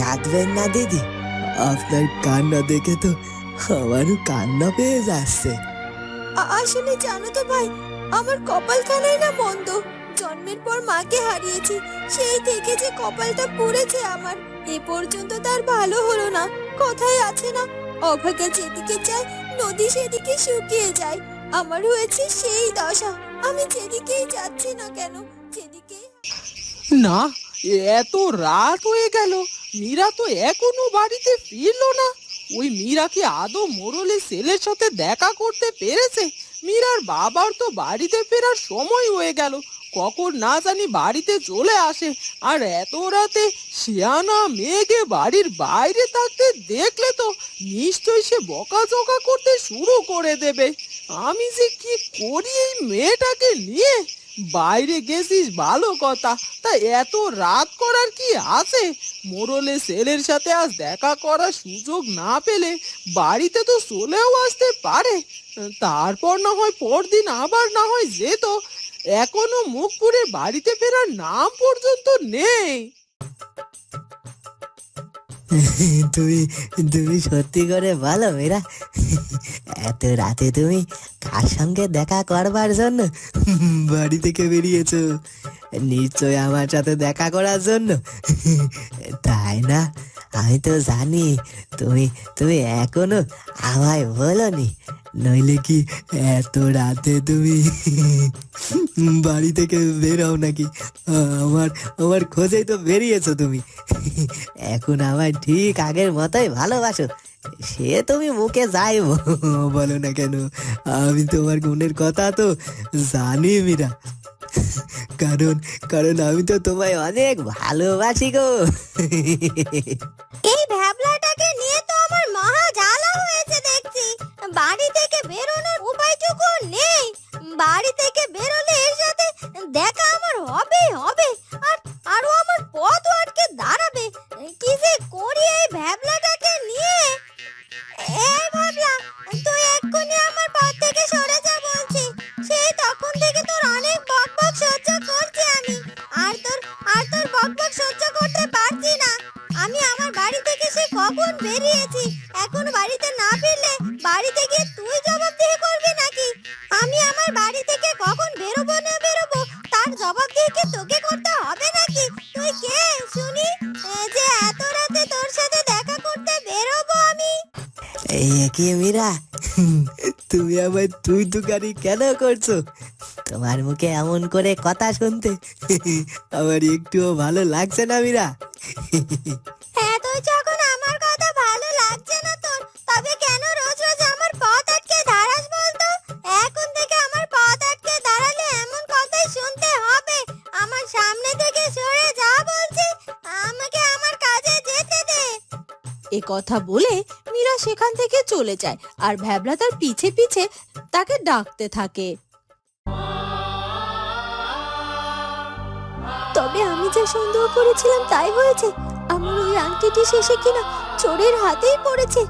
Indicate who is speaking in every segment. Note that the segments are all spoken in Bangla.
Speaker 1: কাঁদবেন না দিদি। আপনার কান্না দেখে তো আমারও কান্না পেয়ে যাচ্ছে।
Speaker 2: আসলে জানো তো ভাই আমার কপালখানাই না মন্দ। জন্মের পর মাকে হারিয়েছি সেই থেকে যে কপালটা পুড়েছে আমার এ পর্যন্ত তার ভালো হলো না কথাই আছে না। অভাগা যেদিকে যায় নদী সেদিকে শুকিয়ে যায়। আমার হয়েছে সেই দশা আমি যেদিকেই যাচ্ছি না কেন যেদিকে
Speaker 3: না এত রাত হয়ে গেল। মীরা তো এখনও বাড়িতে ফিরলো না। ওই মীরা কি আদৌ মোরলের ছেলের সাথে দেখা করতে পেরেছে? মীরার বাবার তো বাড়িতে ফেরার সময় হয়ে গেল। কখন না জানি বাড়িতে চলে আসে। আর এত রাতে শিয়ানা মেয়েকে বাড়ির বাইরে থাকতে দেখলে তো নিশ্চয়ই সে বকাঝকা করতে শুরু করে দেবে। আমি যে কি করি এই মেয়েটাকে নিয়ে? বাইরে গেছিস? ভালো কথা। তা এত রাত করার কি আছে? মোরলে ছেলের সাথে আজ দেখা করার সুযোগ না পেলে বাড়িতে তো চলেও আসতে পারে। তারপর না হয় পরদিন আবার না হয় যেত। এখনও মুখ পুরে বাড়িতে ফেরার নাম পর্যন্ত নেই।
Speaker 1: তুমি তুমি সত্যি করে বলো মেয়েরা এত রাতে তুমি কার সঙ্গে দেখা করবার জন্য বাড়ি থেকে বেরিয়েছ? নিশ্চয় আমার সাথে দেখা করার জন্য। তাই না? আমি তো জানি, তুমি তুমি এখনও আমায় বলনি। নইলে কি এত রাতে তুমি বাড়ি থেকে বেরও নাকি? আমার আমার খোঁজেই তো বেরিয়েছো তুমি। এখন আমায় ঠিক আগের মতোই ভালোবাসো। সে তুমি মুখে যাই বলো না কেন? আমি তোমার গুণের কথা তো জানি মীরা। কারণ কারণ আমি তো তোমায় অনেক ভালোবাসি গো।
Speaker 2: বাড়ি থেকে বেরোলে এর সাথে দেখা আমার হবে হবে। জবাবদিহি তোকে করতে হবে নাকি? তুই কে? শুনি যে এত রাতে তোর সাথে দেখা করতে বেরোবো আমি।
Speaker 1: এই কি মীরা তুমি আমায় তুই তুকারি কেন করছ? তোমার মুখে এমন করে কথা শুনতে আমার একটুও ভালো লাগছে না মীরা।
Speaker 2: হ্যাঁ যখন
Speaker 4: এ কথা বলে মীরা সেখান থেকে চলে যায় আর ভ্যাবলা তার পিছে পিছে তাকে ডাকতে থাকে।
Speaker 2: তবে আমি যে সন্দেহ করেছিলাম তাই হয়েছে। আমার ওই আংটিটি শেষে কিনা চোরের হাতেই পড়েছে।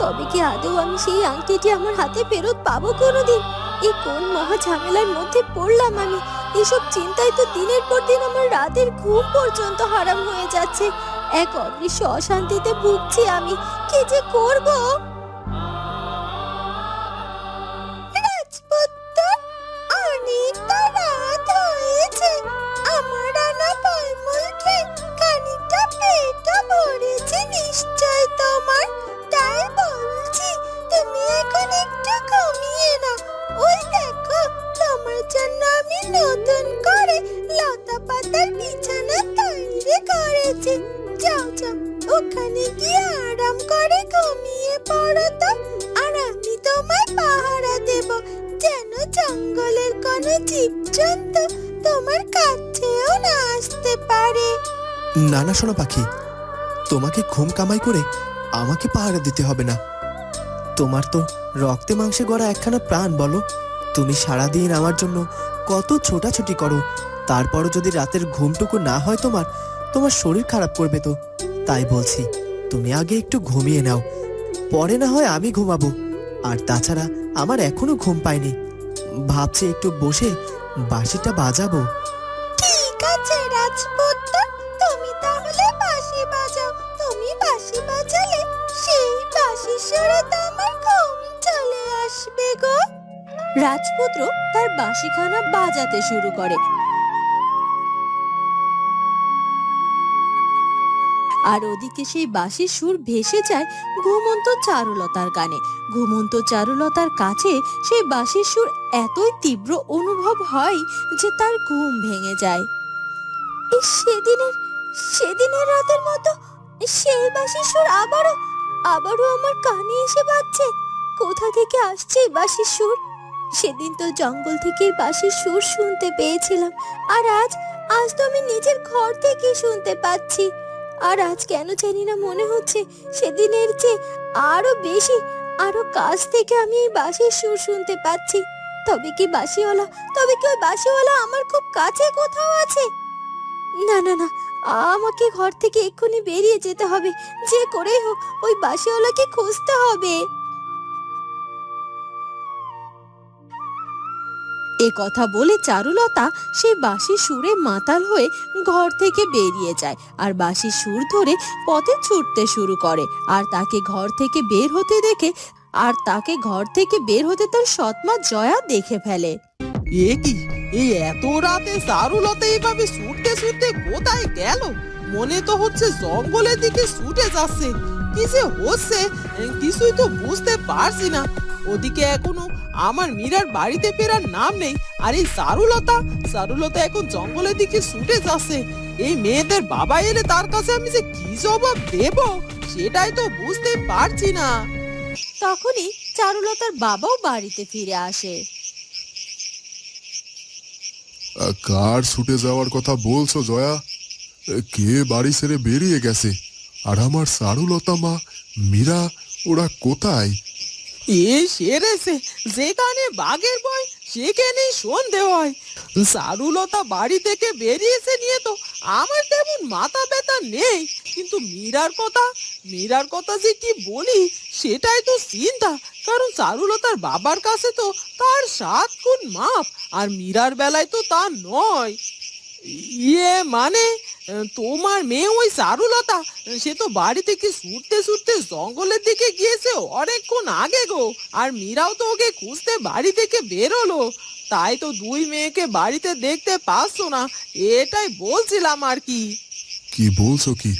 Speaker 2: তবে কি আদৌ আমি সেই আংটিটি আমার হাতে ফেরত পাবো কোনোদিন? এই কোন মহা ঝামেলার মধ্যে পড়লাম আমি? এসব চিন্তায় তো দিনের পর দিন আমার রাতের ঘুম পর্যন্ত হারাম হয়ে যাচ্ছে। এক অদৃশ্য অশান্তিতে ভুগছি আমি। কি যে করব?
Speaker 5: নানা সোনা পাখি, তোমাকে ঘুম কামাই করে আমাকে পাহারা দিতে হবে না। তোমার তো রক্তে মাংসে গড়া একখানা প্রাণ, বলো। তুমি সারাদিন আমার জন্য কত ছোটাছুটি করো। তারপরও যদি রাতের ঘুমটুকু না হয় তোমার তোমার শরীর খারাপ করবে তো। তাই বলছি, তুমি আগে একটু ঘুমিয়ে নাও। পরে না হয় আমি ঘুমাবো। আর তাছাড়া আমার এখনও ঘুম পায়নি। ভাবছি একটু বসে বাঁশিটা বাজাবো।
Speaker 2: ঠিক আছে, রাজপুত্র। বাঁশি
Speaker 4: বাজালে, সেই বাঁশির সুরে তো আমার ঘুম চলে আসবে গো। রাজপুত্র তার বাঁশিখানা বাজাতে শুরু করে। আর ওদিকে সেই বাঁশির সুর ভেসে যায় ঘুমন্ত চারুলতার কানে। ঘুমন্ত চারুলতার কাছে সেই বাঁশির সুর এতই তীব্র অনুভব হয় যে তার ঘুম ভেঙে যায়। সেদিনের সেদিনের রাতের মতো সেই বাঁশির সুর আবারও আবারও আমার কানে এসে বাজছে। কোথা থেকে আসছে বাঁশির সুর সেদিন তো জঙ্গল থেকে বাঁশির সুর শুনতে পেয়েছিলাম। আর আজ আজ তো আমি নিজের ঘর থেকে শুনতে পাচ্ছি। আর আজ কেন জানি না মনে হচ্ছে সেদিনের চেয়ে আরও বেশি, আরও কাছ থেকে আমি এই বাঁশির সুর শুনতে পাচ্ছি। তবে কি বাঁশিওয়ালা, তবে কি ওই বাঁশিওয়ালা আমার খুব কাছে কোথাও আছে? না না না আমাকে ঘর থেকে এক্ষুনি বেরিয়ে যেতে হবে। যে করেই হোক, ওই বাঁশিওয়ালাকে খুঁজতে হবে। এ কথা বলে চারুলতা সেই বাঁশির সুরে মাতাল হয়ে ঘর থেকে বেরিয়ে যায় আর বাঁশির সুর ধরে পথে ছুটতে শুরু করে। আর তাকে ঘর থেকে বের হতে দেখে, আর তাকে ঘর থেকে বের হতে তার সৎমা জয়া দেখে ফেলে।
Speaker 3: এ কি? এই এত রাতে চারুলতা এইভাবে ছুটতে ছুটতে কোথায় গেল? মনে তো হচ্ছে জঙ্গলের দিকে ছুটে যাচ্ছে। কি যে হচ্ছে কিছুই তো বুঝতে পারছি না। ওদিকে এখনও আমার মীরার বাড়িতে ফেরার নাম নেই। আর এই সারুলতা সারুলতা এখন জঙ্গলের দিকে ছুটে যাচ্ছে। এই মেয়েদের বাবা এলে তার কাছে আমি যে কি জবাব দেব, সেটাই তো বুঝতে পারছি না।
Speaker 4: তখনই চারুলতার বাবাও বাড়িতে ফিরে আসে।
Speaker 6: কার ছুটে যাওয়ার কথা বলছো, জয়া? কে বাড়ি ছেড়ে বেরিয়ে গেছে? আর আমার সারুলতা মা, মীরা, ওরা কোথায়?
Speaker 3: এ সেরেছে, যেখানে বাঘের ভয় সেখানেই সন্ধে হয়। সারুলতা বাড়ি থেকে বেরিয়েছে নিয়ে তো আমার তেমন মাথা ব্যথা নেই। কিন্তু মীরার কথা মীরার কথা যে কি বলি সেটাই তো চিন্তা। কারণ চারুলতার বাবার কাছে তো তার সাত গুণ মাপ, আর মীরার বেলায় তো তা নয়। ইয়ে মানে তোমার মেয়ে ওই চারুলতা, সে তো বাড়ি থেকে ছুটতে ছুটতে জঙ্গলের দিকে গিয়েছে অনেকক্ষণ আগে গো, আর মীরাও তো ওকে খুঁজতে বাড়ি থেকে বেরোলো। তাই তো দুই মেয়েকে বাড়িতে দেখতে পাচ্ছ না, এটাই বলছিলাম আর কি।
Speaker 6: কি বলছো কি?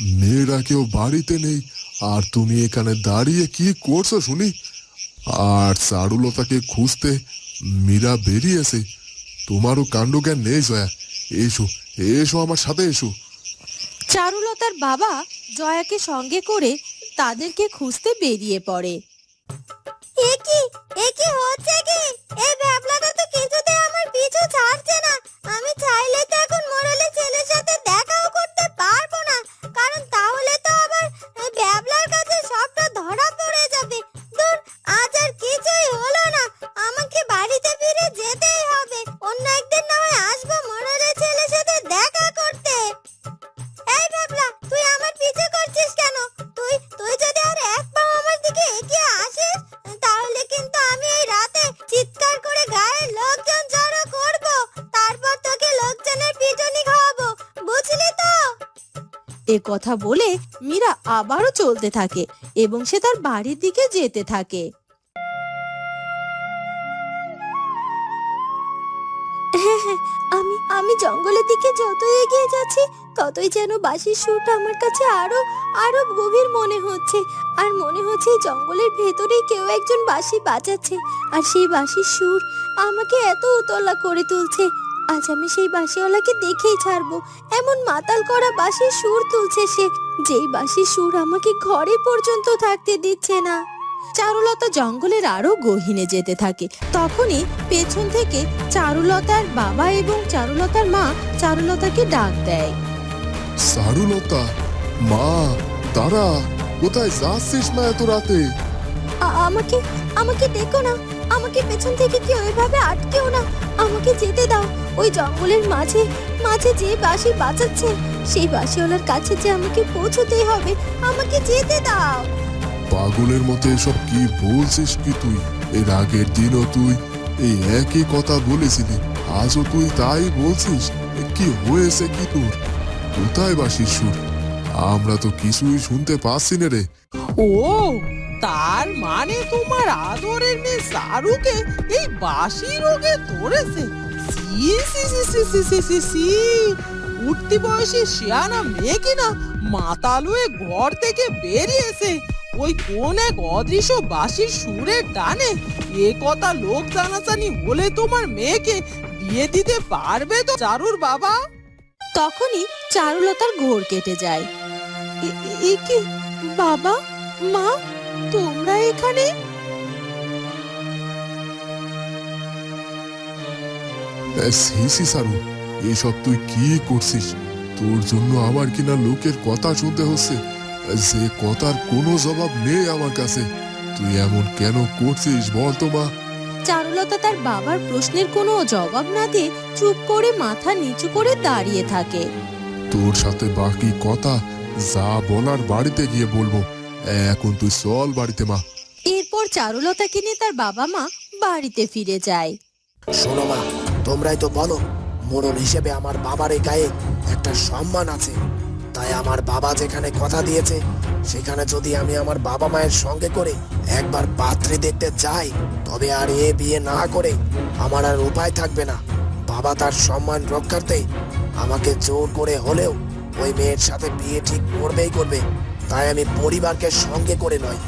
Speaker 6: মেয়েরা কেউ বাড়িতে নেই। আর তুমি এখানে দাঁড়িয়ে কি করছ শুনি? আর চারুলতাকে খুঁজতে মীরা বেরিয়েছে। তোমারও কাণ্ডজ্ঞান নেই জয়া। এসো এসো আমার সাথে এসো।
Speaker 4: চারুলতার বাবা জয়াকে সঙ্গে করে তাদেরকে খুঁজতে বেরিয়ে পড়ে।
Speaker 2: এ কি? এ কি হচ্ছে
Speaker 4: এ কথা বলে মীরা আবারও চলতে থাকে এবং সে তার বাড়ির দিকে যেতে থাকে। হ্যাঁ হ্যাঁ আমি আমি জঙ্গলের দিকে যত এগিয়ে যাচ্ছি, ততই যেন বাঁশির সুরটা আমার কাছে আরও আরও গভীর মনে হচ্ছে। আর মনে হচ্ছে জঙ্গলের ভেতরেই কেউ একজন বাঁশি বাজাচ্ছে। আর সেই বাঁশির সুর আমাকে এত উতলা করে তুলছে। আজ আমি সেই বাঁশিওয়ালাকে দেখেই ছাড়বো। এমন মাতাল করা বাঁশির সুর তুলছে সে। যেই বাঁশির সুর আমাকে ঘরে পর্যন্ত থাকতে দিচ্ছে না। চারুলতা জঙ্গলের আরও গহীনে যেতে থাকে। তখনই পেছন থেকে চারুলতার বাবা এবং চারুলতার মা চারুলতাকে ডাক দেয়।
Speaker 6: চারুলতা মা তারা কোথায় যাচ্ছিস না এত রাতে?
Speaker 4: আমাকে আমাকে দেখো না। আমাকে পেছন থেকে কেউ এভাবে আটকেও না। আমাকে যেতে দাও। ওই জঙ্গলের মাঝে মাঝে যে বাঁশি বাঁচাচ্ছে সেই বাঁশিওয়ালার কাছে যে আমাকে পৌঁছতেই হবে আমাকে যেতে দাও।
Speaker 6: পাগলের মতো এসব কি বলছিস কি তুই? এর আগের দিনও তুই এই একই কথা বলেছিলি আজও তুই তাই বলছিস? কি হয়েছে কি তোর? কোথায় বাসির সুর? আমরা তো কিছুই শুনতে পাচ্ছি না রে।
Speaker 3: ও তার মানে তোমার আদরের মেয়ে সারুকে এই বাসি রোগে ধরেছে? সি সি উঠতি বয়সী শিয়ানা মেয়ে কিনা মাতাল হয়ে ঘর থেকে বেরিয়েছে? ওই কোন এক অদৃশ্য বাসির সুরের টানে এ কথা লোক জানাজানি হলে তোমার মেয়েকে বিয়ে দিতে পারবে তো চারুর বাবা?
Speaker 4: তখনই চারুলতার ঘোর কেটে যায়। বাবা? মা? তোমরা এখানে?
Speaker 6: সারু এসব তুই কি করছিস? তোর জন্য আমার কিনা লোকের কথা শুনতে হচ্ছে। যে কথার কোনো জবাব নেই আমার কাছে। তুই এমন কেন করছিস বল তো মা।
Speaker 4: চারুলতা তার বাবার প্রশ্নের কোনো জবাব না দিয়ে চুপ করে মাথা নিচু করে দাঁড়িয়ে থাকে।
Speaker 6: তোর সাথে বাকি কথা যা বলার বাড়িতে গিয়ে বলব। এখন তুই চল বাড়িতে মা।
Speaker 4: এরপর চারুলতাকে নিয়ে তার বাবা মা বাড়িতে ফিরে যায়।
Speaker 1: শোনো মা তোমরাই তো বলো মোড়ল হিসেবে আমার বাবার এই গায়ে একটা সম্মান আছে। তাই আমার বাবা যেখানে কথা দিয়েছে সেখানে যদি আমি আমার বাবা মায়ের সঙ্গে করে একবার পাত্রী দেখতে যাই তবে আর এ বিয়ে না করে আমার আর উপায় থাকবে না। বাবা তার সম্মান রক্ষার্থে আমাকে জোর করে হলেও ওই মেয়ের সাথে বিয়ে ঠিক করবেই করবে। তাই আমি পরিবারকে সঙ্গে করে নয়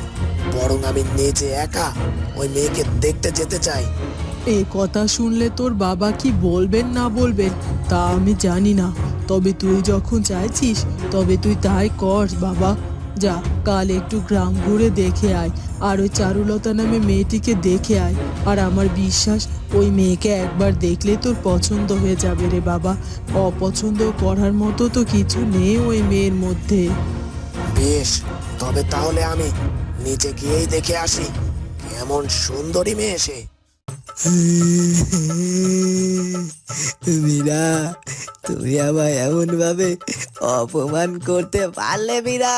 Speaker 1: বরং আমি নিজে একা ওই মেয়েকে দেখতে যেতে চাই।
Speaker 3: এ কথা শুনলে তোর বাবা কি বলবেন না বলবেন, তা আমি জানি না। তবে তুই যখন চাইছিস, তবে তুই তাই কর, বাবা। যা, কাল একটু গ্রাম ঘুরে দেখে আয়, আর ওই চারুলতা নামে মেয়েটিকে দেখে আয়। আর আমার বিশ্বাস, ওই মেয়েকে একবার দেখলে তোর পছন্দ হয়ে যাবে রে বাবা। অপছন্দ করার মতো তো কিছু নেই ওই মেয়ের মধ্যে।
Speaker 1: বেশ, তবে তাহলে আমি নিচে গিয়েই দেখে আসি কেমন সুন্দরী মেয়ে সে। মীরা, তুমি আমায় এমন ভাবে অপমান করতে পারলে মীরা?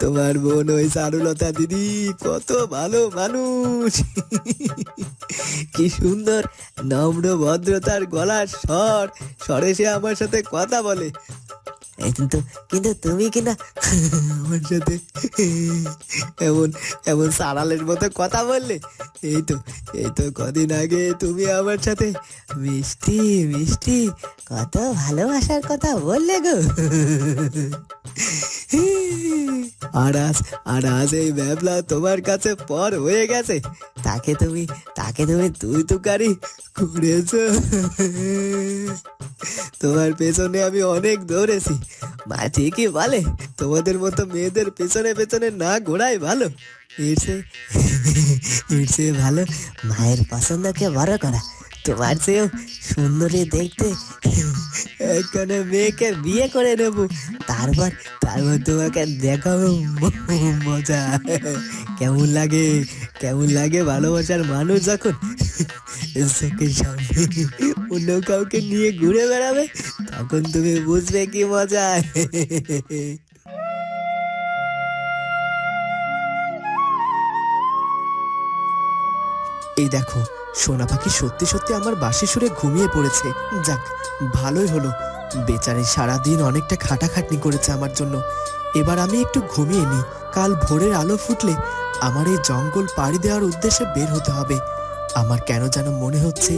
Speaker 1: তোমার বোন ওই চারুলতা দিদি কত ভালো মানুষ। কি সুন্দর নম্র ভদ্রতার গলার স্বর, স্বরে সে আমার সাথে কথা বলে। কিন্তু কিন্তু তুমি কিনা আমার সাথে এমন এমন সারালের মতো কথা বললে। এই তো এই তো কদিন আগে তুমি আমার সাথে মিষ্টি মিষ্টি, কত ভালোবাসার কথা বললে গো। আর আজ আর আজ এই ব্যাবলা তোমার কাছে পর হয়ে গেছে। তাকে তুমি তাকে তুমি তুই তুকারি করেছ। তোমার পেছনে আমি অনেক দৌড়েছি। মা ঠিকই বলে, তোমাদের মতো মেয়েদের পেছনে পেছনে না ঘোরাই ভালো। এর চেয়ে ভালো মায়ের পছন্দকে বড় করা। তোমার চেয়েও সুন্দরী দেখতে একখানে মেয়েকে বিয়ে করে নেব। তারপর তারপর তোমাকে দেখাবো। মজা। কেমন লাগে? কেমন লাগে ভালোবাসার মানুষ যখন সামনে অন্য কাউকে নিয়ে ঘুরে বেড়াবে, তখন তুমি বুঝবে কি মজা। এই দেখো, সোনা পাখি সত্যি সত্যি আমার বাসি সুরে ঘুমিয়ে পড়েছে। যাক, ভালোই হলো। বেচারি সারাদিন অনেকটা খাটাখাটনি করেছে আমার জন্য। এবার আমি একটু ঘুমিয়ে নিই। কাল ভোরের আলো ফুটলে আমার এই জঙ্গল পাড়ি দেওয়ার উদ্দেশ্যে বের হতে হবে। আমার কেন যেন মনে হচ্ছে,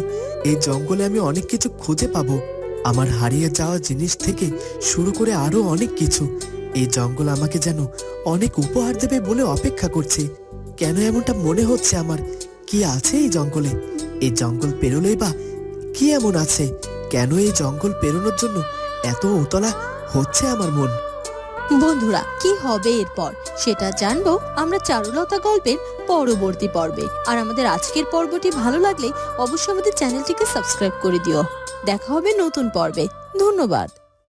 Speaker 1: এই জঙ্গলে আমি অনেক কিছু খুঁজে পাবো। আমার হারিয়ে যাওয়া জিনিস থেকে শুরু করে আরও অনেক কিছু। এই জঙ্গল আমাকে যেন অনেক উপহার দেবে বলে অপেক্ষা করছে। কেন এমনটা মনে হচ্ছে আমার? কি আছে এই জঙ্গলে? এই জঙ্গল পেরোলেই বা কি এমন আছে? কেন এই জঙ্গল পেরোনোর জন্য এত উতলা হচ্ছে আমার মন?
Speaker 4: বন্ধুরা, কি হবে এরপর? সেটা জানব আমরা চারুলতা গল্পের পরবর্তী পর্বে। আর আমাদের আজকের পর্বটি ভালো লাগলে অবশ্যই আমাদের চ্যানেলটিকে সাবস্ক্রাইব করে দিও। দেখা হবে নতুন পর্বে। ধন্যবাদ।